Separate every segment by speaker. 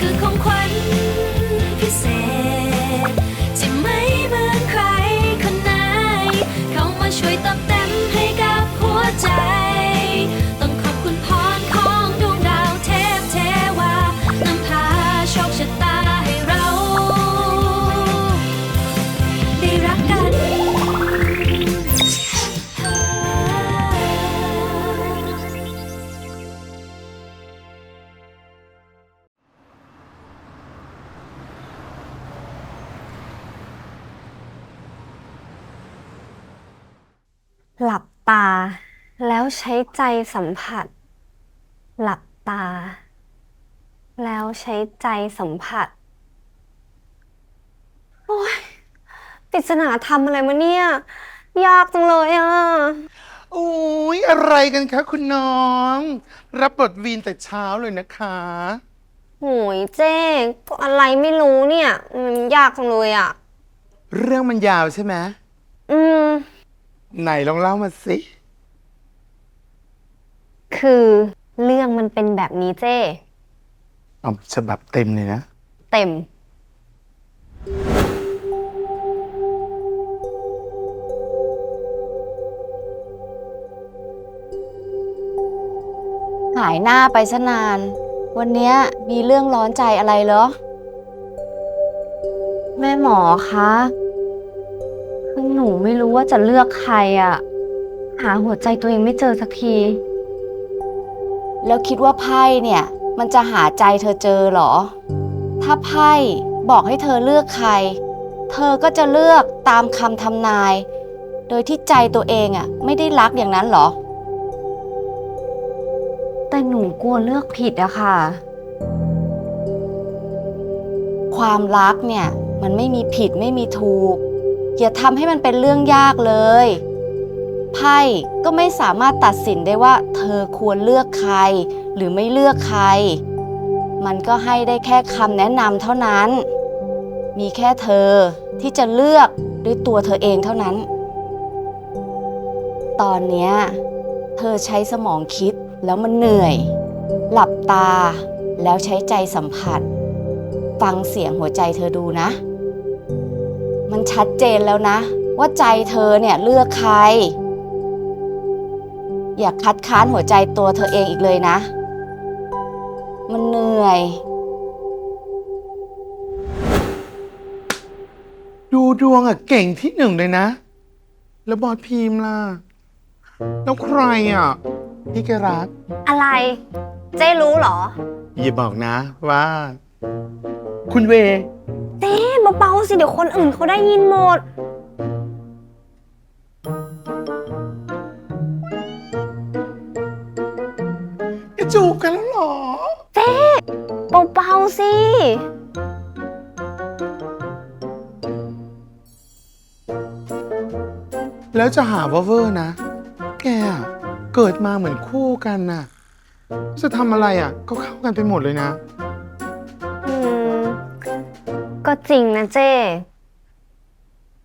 Speaker 1: คือข ห
Speaker 2: ลับตา แล้วใช้ใจสัมผัส หลับตา แล้วใช้ใจสัมผัส โอ้ยปริศนาทำอะไรมาเนี่ย ยากจังเลยอะ
Speaker 3: โอ้ยอะไรกันคะคุณน้อง รับบทวีนแต่เช้าเลยนะคะ
Speaker 2: โหยเจ๊ก็อะไรไม่รู้เนี่ย มันยากจังเลยอะ
Speaker 3: เรื่องมันยาวใช่ไหม
Speaker 2: อืม
Speaker 3: ไหนลองเล่ามาสิ
Speaker 2: คือเรื่องมันเป็นแบบนี้เจ้
Speaker 3: เอาฉบับเต็มเลยนะ
Speaker 2: เต็ม
Speaker 4: หายหน้าไปซะนาน วันเนี้ยมีเรื่องร้อนใจอะไรเหรอ
Speaker 2: แม่หมอคะ คือหนูไม่รู้ว่าจะเลือกใครอะหาหัวใจตัวเองไม่เจอสักที
Speaker 4: แล้วคิดว่าไพ่เนี่ย มันจะหาใจเธอเจอเหรอ ถ้าไพ่บอกให้เธอเลือกใคร เธอก็จะเลือกตามคำทำนาย โดยที่ใจตัวเองอะไม่ได้รักอย่างนั้นเหรอ
Speaker 2: แต่หนูกลัวเลือกผิดอะค่ะ
Speaker 4: ความรักเนี่ย มันไม่มีผิดไม่มีถูก อย่าทำให้มันเป็นเรื่องยากเลย ไพ่ก็ไม่สามารถตัดสินได้ว่า เธอควรเลือกใคร หรือไม่เลือกใคร มันก็ให้ได้แค่คำแนะนำเท่านั้น มีแค่เธอที่จะเลือกด้วยตัวเธอเองเท่านั้น ตอนเนี้ยเธอใช้สมองคิดแล้วมันเหนื่อย หลับตาแล้วใช้ใจสัมผัส ฟังเสียงหัวใจเธอดูนะ มันชัดเจนแล้วนะ ว่าใจเธอเนี่ยเลือกใคร อย่าคัดค้านหัวใจตัวเธอเองอีกเลยนะ มันเหนื่อย
Speaker 3: ดูดวงอะเก่งที่หนึ่งเลยนะ แล้วบอสพีมล่ะ แล้วใครอะที่แกรัก
Speaker 2: อะไร เจ๊รู้เหรอ
Speaker 3: อย่าบอกนะว่า คุณเว
Speaker 2: เจ๊ เบาๆสิเดี๋ยวคนอื่นเขาได้ยินหมด
Speaker 3: จะจูบกันแล้วเหรอ
Speaker 2: เจ๊เบาๆสิ
Speaker 3: แล้วจะหาว่าเวอร์นะ แกอะเกิดมาเหมือนคู่กันน่ะ จะทำอะไรอะ ก็เข้ากันไปหมดเลยนะ
Speaker 2: จริงนะเจ้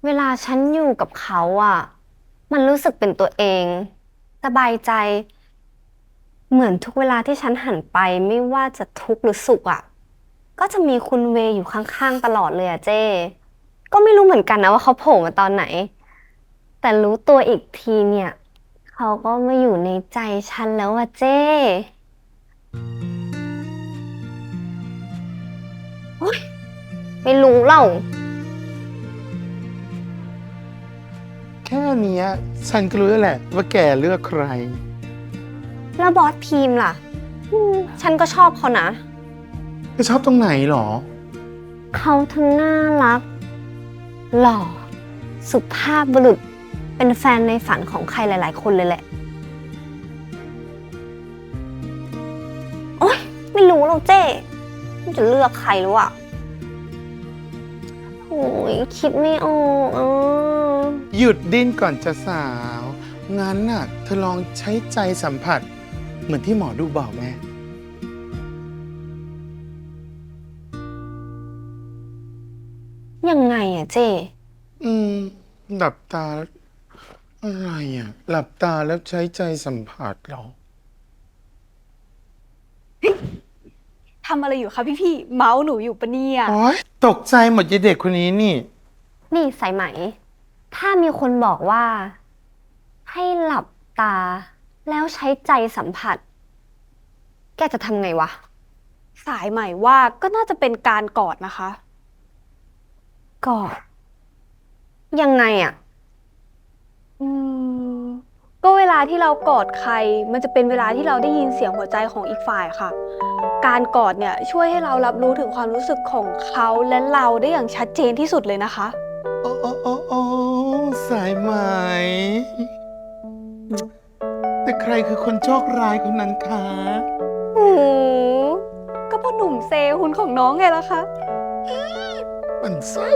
Speaker 2: เวลาฉันอยู่กับเขาอะมันรู้สึกเป็นตัวเอง สบายใจ เหมือนทุกเวลาที่ฉันหันไปไม่ว่าจะทุกข์หรือสุขอะก็จะมีคุณเวอยู่ข้างๆตลอดเลยอะเจ้ ก็ไม่รู้เหมือนกันนะว่าเขาโผล่มาตอนไหน แต่รู้ตัวอีกทีเนี่ย เขาก็มาอยู่ในใจฉันแล้วอะเจ้โอ๊ย ไม่รู้เล่า
Speaker 3: แค่เนี้ยฉันก็รู้แล้วแหละ ว่าแกเลือกใคร
Speaker 2: แล้วบอสพีมล่ะอืมฉันก็ชอบเขานะ
Speaker 3: จะชอบตรงไหนหรอ
Speaker 2: เขาทั้งน่ารัก หล่อ สุภาพบุรุษ เป็นแฟนในฝันของใครหลาย ๆ คนเลยแหละ โอ๊ย ไม่รู้หรอกเจ้มันจะเลือกใครหรืออะ โอ้ยคิดไม่ออกอะ
Speaker 3: หยุดดิ้นก่อนจะสาว งั้นน่ะ เธอลองใช้ใจสัมผัส เหมือนที่หมอดูบอกแม่
Speaker 2: ยังไงอะเจ้
Speaker 3: อืม หลับตาแล้วอะไรอะ หลับตาแล้วใช้ใจสัมผัสเหรอ
Speaker 5: ทำอะไรอยู่คะพี่พี่ๆเมาส์หนูอยู่ปะเนี่ย
Speaker 3: โอ๊ยตกใจหมดยายเด็กคนนี้นี่
Speaker 2: นี่สายไหม ถ้ามีคนบอกว่า ให้หลับตา แล้วใช้ใจสัมผัส แกจะทำไงวะ
Speaker 5: สายใหม่ว่าก็น่าจะเป็นการกอดนะคะ
Speaker 2: กอด ยังไงอะ
Speaker 5: อืม ก็เวลาที่เรากอดใคร มันจะเป็นเวลาที่เราได้ยินเสียงหัวใจของอีกฝ่ายค่ะ การกอดเนี่ยช่วยให้เรารับรู้ถึงความรู้สึกของเขาและเราได้อย่างชัดเจนที่สุดเลยนะคะ
Speaker 3: โอ้โอ้โอ้โอ้สายไหม แต่ใครคือคนโชคร้ายคนนั้นคะ
Speaker 5: โอ้โหก็พ่อหนุ่มเซหุนของน้องไงล่ะคะ
Speaker 3: มันไส้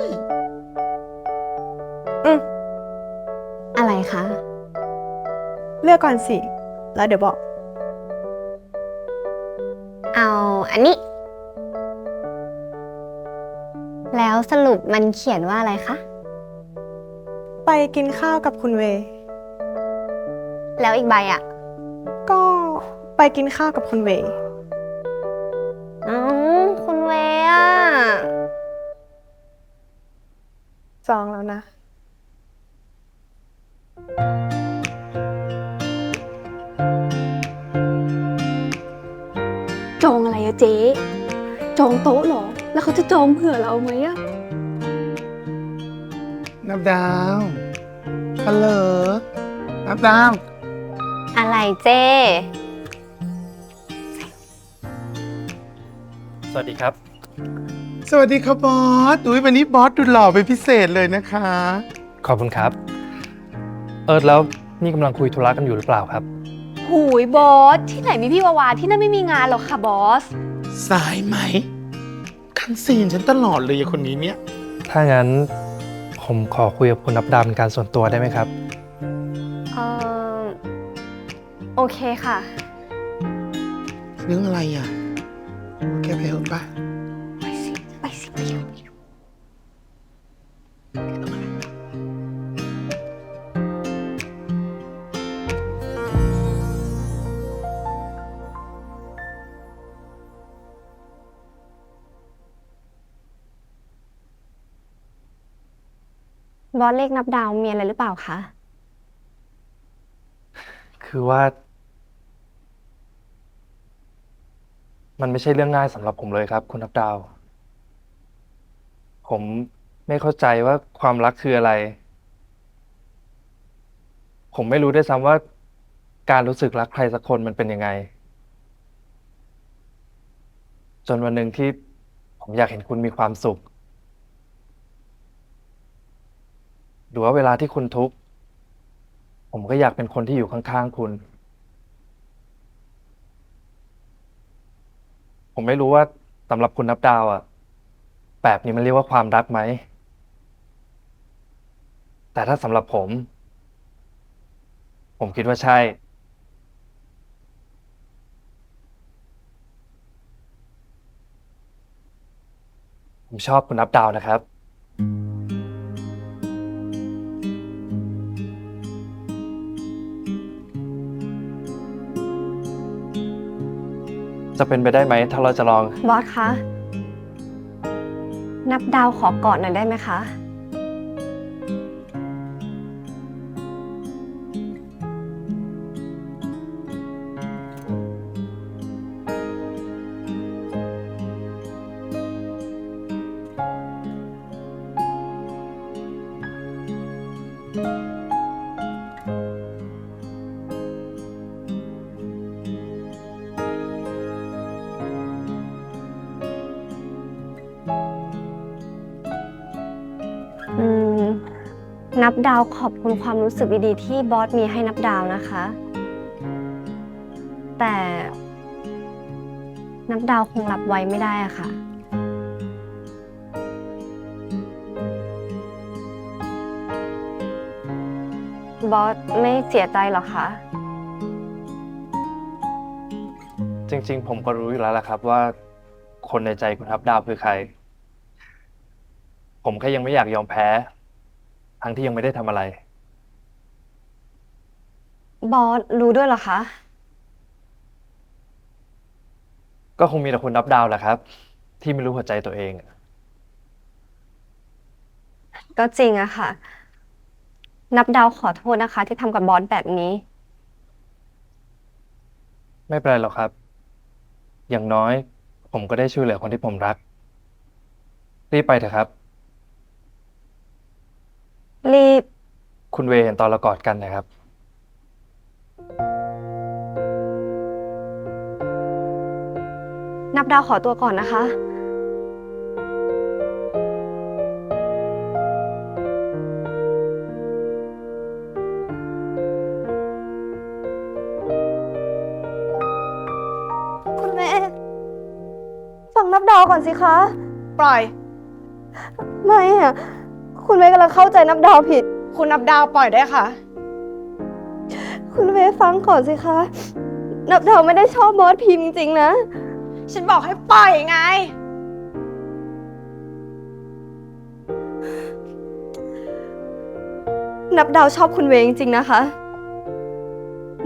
Speaker 2: อะไรคะ
Speaker 5: เลือกก่อนสิ แล้วเดี๋ยวบอก
Speaker 2: เอาอันนี้ แล้วสรุปมันเขียนว่าอะไรคะ
Speaker 6: ไปกินข้าวกับคุณเว
Speaker 2: แล้วอีกใบอะ
Speaker 6: ก็ไปกินข้าวกับคุณเว
Speaker 2: อ๋อคุณเวอะ
Speaker 6: จองแล้วนะ
Speaker 5: จองโต๊ะเหรอ แล้วเขาจะจองเผื่อเราไหมอะ
Speaker 3: นับดาวฮัลโหลนับดาว
Speaker 2: อะไรเจ้
Speaker 7: สวัสดีครับ
Speaker 3: สวัสดีครับบอส อุ้ยวันนี้บอสดูหล่อเป็นพิเศษเลยนะคะ
Speaker 7: ขอบคุณครับ เออแล้วนี่กำลังคุยธุระกันอยู่หรือเปล่าครับ
Speaker 5: หูยบอส ที่ไหนมีพี่วาวาที่นั่นไม่มีงานหรอกค่ะบอส
Speaker 3: สายไหมคันซีนฉันตลอดเลยไอ้คนนี้เนี่ย
Speaker 7: ถ้างั้นผมขอคุยกับคุณนับดาวเป็นการส่วนตัวได้ไหมครับ
Speaker 2: เออโอเคค่ะ
Speaker 3: เรื่องอะไรอะแกไปเถอะปะ
Speaker 2: บอสเลขนับดาวมีอะไรหรือเปล่าคะ
Speaker 7: คือว่า มันไม่ใช่เรื่องง่ายสำหรับผมเลยครับ คุณนับดาว ผมไม่เข้าใจว่าความรักคืออะไร ผมไม่รู้ด้วยซ้ำว่า การรู้สึกรักใครสักคนมันเป็นยังไง จนวันหนึ่งที่ผมอยากเห็นคุณมีความสุข หรือว่าเวลาที่คุณทุกข์ ผมก็อยากเป็นคนที่อยู่ข้างๆคุณ ผมไม่รู้ว่าสำหรับคุณนับดาวอะแบบนี้มันเรียกว่าความรักไหม แต่ถ้าสำหรับผม ผมคิดว่าใช่ ผมชอบคุณนับดาวนะครับ จะเป็นไปได้ไหมถ้าเราจะลอง
Speaker 2: บอสคะ นับดาวขอกอดหน่อยได้ไหมคะ นับดาวขอบคุณความรู้สึกดีๆที่บอสมีให้นับดาวนะคะ แต่นับดาวคงรับไว้ไม่ได้อะค่ะ บอสไม่เสียใจหรอคะ
Speaker 7: จริง ๆ ผมก็รู้อยู่แล้วแหละครับว่า คนในใจคุณทับดาวคือใคร ผมแค่ยังไม่อยากยอมแพ้ ทั้งที่ยังไม่ได้ทำอะไร
Speaker 2: บอสรู้ด้วยเหรอคะ
Speaker 7: ก็คงมีแต่คุณนับดาวแหละครับ ที่ไม่รู้หัวใจตัวเองอะ
Speaker 2: ก็จริงอะค่ะ นับดาวขอโทษนะคะ ที่ทำกับบอสแบบนี้
Speaker 7: ไม่เป็นไรหรอกครับ อย่างน้อย ผมก็ได้ช่วยเหลือคนที่ผมรัก รีบไปเถอะครับ
Speaker 2: รีบ
Speaker 7: คุณเวย์เห็นตอนเรากอดกันนะครับ
Speaker 2: นับดาวขอตัวก่อนนะคะ คุณแม่ฟังนับดาวก่อนสิคะ
Speaker 6: ปล่อย
Speaker 2: ไม่อะ คุณแม่กำลังเข้าใจนับดาวผิด
Speaker 6: คุณนับดาวปล่อยได้ค่ะ
Speaker 2: คุณเวย์ฟังก่อนสิคะ นับดาวไม่ได้ชอบบอสพิมพ์จริงๆนะ
Speaker 6: ฉันบอกให้ปล่อยไง
Speaker 2: นับดาวชอบคุณเวย์จริงๆนะคะ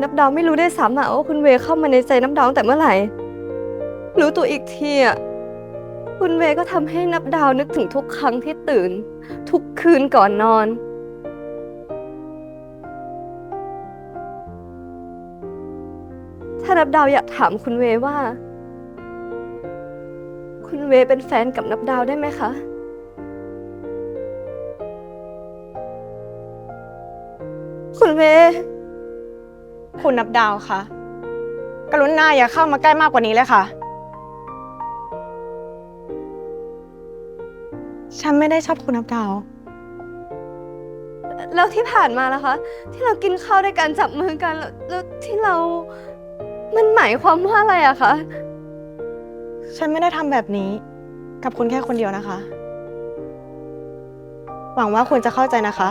Speaker 2: นับดาวไม่รู้ได้วยซ้ำอะว่าคุณเวย์เข้ามาในใจนับดาวตั้งแต่เมื่อไหร่ รู้ตัวอีกทีอะ คุณเวย์ก็ทำให้นับดาวนึกถึงทุกครั้งที่ตื่น ทุกคืนก่อนนอน ถ้านับดาวอยากถามคุณเวย์ว่า คุณเวย์เป็นแฟนกับนับดาวได้ไหมคะคุณเวย์
Speaker 6: คุณนับดาวคะกรุณาอย่าเข้ามาใกล้มากกว่านี้เลยค่ะ ฉันไม่ได้ชอบคุณนับดาว
Speaker 2: แล้วที่ผ่านมาล่ะคะ ที่เรากินข้าวด้วยกันจับมือกันแล้วแล้วที่เรา มันหมายความว่าอะไรอะคะ
Speaker 6: ฉันไม่ได้ทำแบบนี้ กับคุณแค่คนเดียวนะคะ หวังว่าคุณจะเข้าใจนะคะ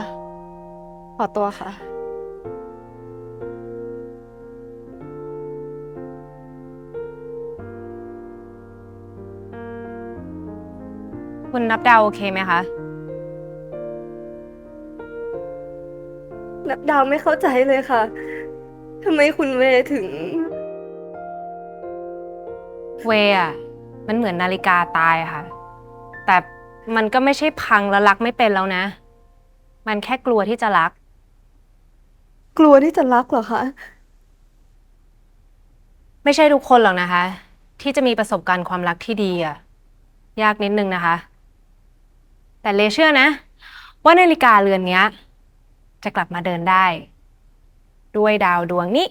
Speaker 6: ขอตัวค่ะ
Speaker 8: คุณนับดาวโอเคไหมคะ
Speaker 2: นับดาวไม่เข้าใจเลยค่ะทำไมคุณเวย์ถึง
Speaker 8: เวย์อะมันเหมือนนาฬิกาตายค่ะ แต่มันก็ไม่ใช่พังแล้วรักไม่เป็นแล้วนะ มันแค่กลัวที่จะรัก
Speaker 2: กลัวที่จะรักเหรอคะ
Speaker 8: ไม่ใช่ทุกคนหรอกนะคะ ที่จะมีประสบการณ์ความรักที่ดีอะยากนิดนึงนะคะ แต่เลเชื่อนะ ว่านาฬิกาเรือนเนี้ย จะกลับมาเดินได้ ด้วยดาวดวงนี้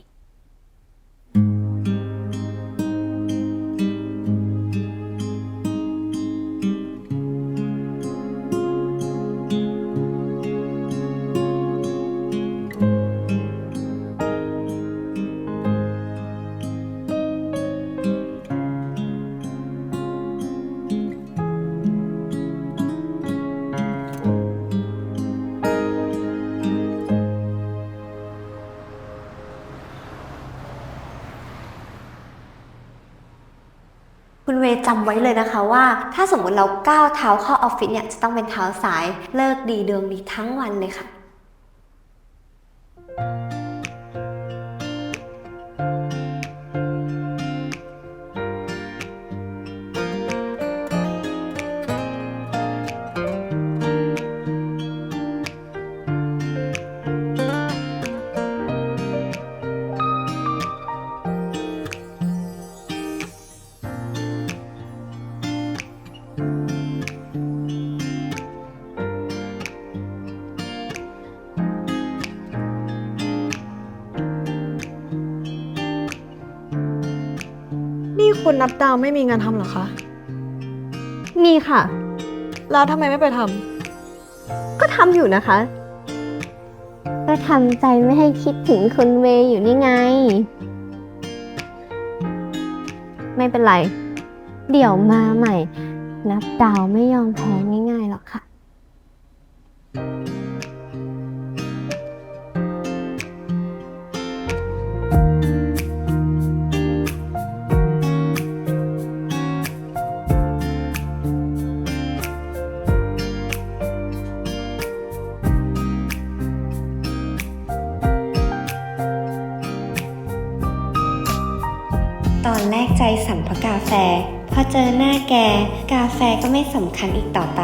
Speaker 2: จำไว้เลยนะคะว่า ถ้าสมมติเราก้าวเท้าเข้าออฟฟิศเนี่ยจะต้องเป็นเท้าซ้าย เลิกดีเดืองดีทั้งวันเลยค่ะ
Speaker 6: นี่คุณนับดาวไม่มีงานทำเหรอคะ
Speaker 2: มีค่ะ
Speaker 6: แล้วทำไมไม่ไปท
Speaker 2: ก็ทำอยู่นะคะ ก็ทำใจไม่ให้คิดถึงคุณเวย์อยู่นี่ไง ไม่เป็นไร เดี๋ยวมาใหม่ นับดาวไม่ยอมแพ้ง่ายๆหรอกค่ะาแฟก็ไม่สำคัญอีกต่อไป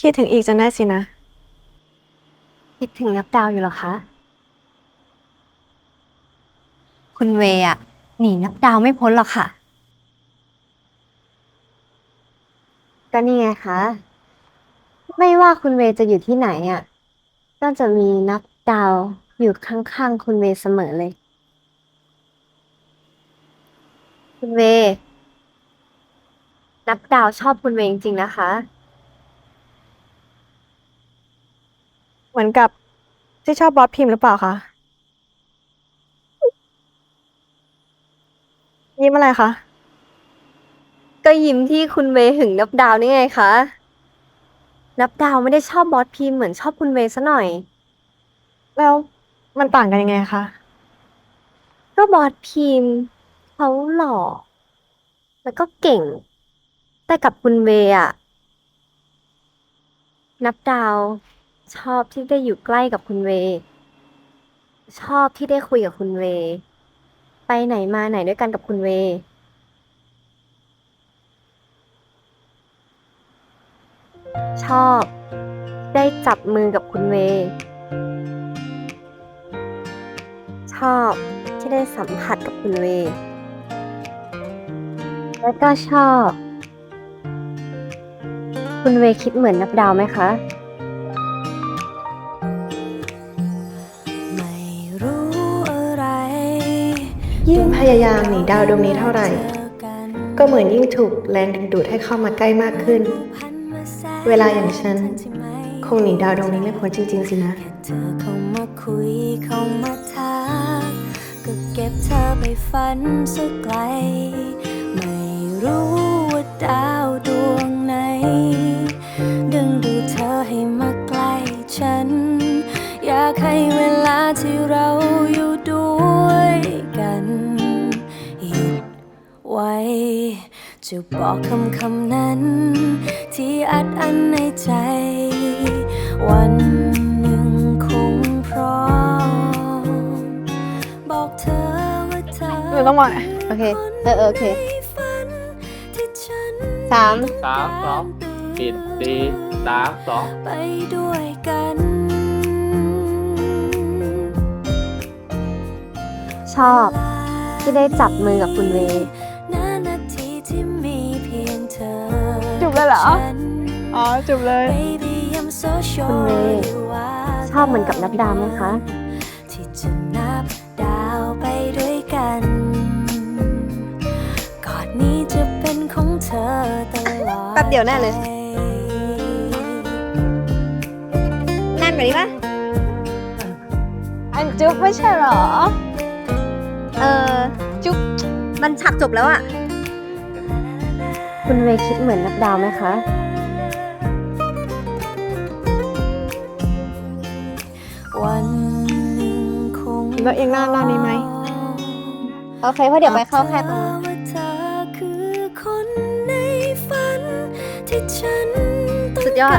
Speaker 6: คิดถึงอีกจนได้สินะ
Speaker 2: ถึงนับดาวอยู่เหรอคะ คุณเวย์อะหนีนับดาวไม่พ้นหรอกค่ะ ก็นี่ไงคะ ไม่ว่าคุณเวย์จะอยู่ที่ไหนอะก็จะมีนับดาวอยู่ข้างๆคุณเวย์เสมอเลย คุณเวย์นับดาวชอบคุณเวย์จริงๆนะคะ
Speaker 6: เหมือนกับ ที่ชอบบอสพิมพ์หรือเปล่าคะยิ้มอะไรคะ
Speaker 2: ก็ยิ้มที่คุณเวย์หึงนับดาวนี่ไงคะ นับดาวไม่ได้ชอบบอสพิมพ์เหมือนชอบคุณเวย์ซะหน่อย
Speaker 6: แล้วมันต่างกันยังไงคะ
Speaker 2: ก็บอสพิมพ์เขาหล่อ แล้วก็เก่ง แต่กับคุณเวย์อะนับดาว ชอบที่ได้อยู่ใกล้กับคุณเว ชอบที่ได้คุยกับคุณเว ไปไหนมาไหนด้วยกันกับคุณเว ชอบ ได้จับมือกับคุณเว ชอบที่ได้สัมผัสกับคุณเว แล้วก็ชอบ คุณเวคิดเหมือนนับดาวไหมคะ
Speaker 6: ยิ่งพยายามหนีดาวดวงนี้เท่าไหร่ ก็เหมือนยิ่งถูกแรงดึงดูดให้เข้ามาใกล้มากขึ้น เวลาอย่างฉัน คงหนีดาวดวงนี้ไม่พ้นจริง ๆ สินะ
Speaker 1: เธอเข้ามาคุยเข้ามาทักก็เก็บเธอไปฝันสักไกล จะบอกคำคำนั้น ที่อัดอั้นในใจ วันหนึ่งคงพร้อม บอกเธอว่าเธอ
Speaker 6: หนูต้องบอก
Speaker 2: โอเคเออเออโอเค
Speaker 1: ฝันที่ฉัน
Speaker 2: สาม
Speaker 9: สามสองปิดดีสามสอง
Speaker 1: ไปด้วยกัน
Speaker 2: ชอบ ที่ได้จับมือกับคุณเวย์
Speaker 1: เล
Speaker 6: ยเหรอ
Speaker 1: ฉัน
Speaker 6: อ๋อจูบเลย
Speaker 1: Baby I'm so
Speaker 2: คุณ
Speaker 1: sure
Speaker 2: เวย์
Speaker 1: you are
Speaker 2: ชอบเหมือนกับนับดาวไหมคะ
Speaker 1: ที่จะนับดาวไปด้วยกันกอดนี้จะเป็นของเธอตลอด
Speaker 2: แป๊บเดียวแน่เลย
Speaker 1: ไป
Speaker 2: แน่นกว่านี้ปะ
Speaker 6: อันจุ๊บไม่ใช่เหรอ
Speaker 2: เออจุ๊บมันฉากจบแล้วอะ คุณเวย์คิดเหมือนนับดาวไหมคะ
Speaker 1: วันหนึ่งคง
Speaker 6: แล้วเองหน้าหน้านี้ไหม
Speaker 2: โอเคเพราะเดี๋ยวไปเข้าแค่ตรง
Speaker 1: ว่าเธอคือคนในฝันที่ฉันต้
Speaker 2: สุ
Speaker 1: อง
Speaker 2: ดยอด